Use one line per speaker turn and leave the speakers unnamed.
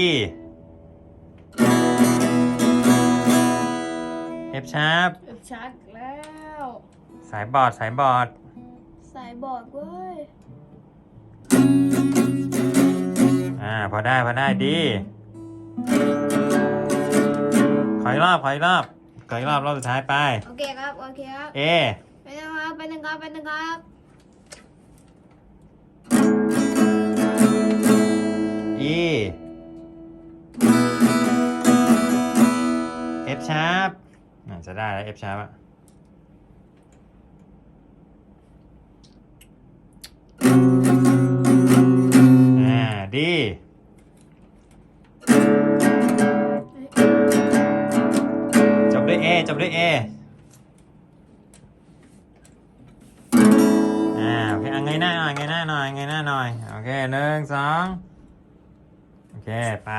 E F sharp
เอฟชัดแล้ว
สายบอร์ดสายบอร์ด
สายบอดเว้ย
อ่า พอได้พอได้ดี ขออีกรอบขออีกรอบขออีกรอบรอบสุดท้ายไป
โอเคครับ โอเคครับ
A
ไปหนึ่งครับ ไปหนึ่งครับ ไปหนึ่งครับ
F sharp อ่าจะได้แล้ว F sharp อะอ่า D จบด้วย A จบด้วย A อ่าโอเคเอาไงหน้าหน่อยไงหน้าหน่อยไงหน้าหน่อย โอเคหนึ่งสองโอเค ไป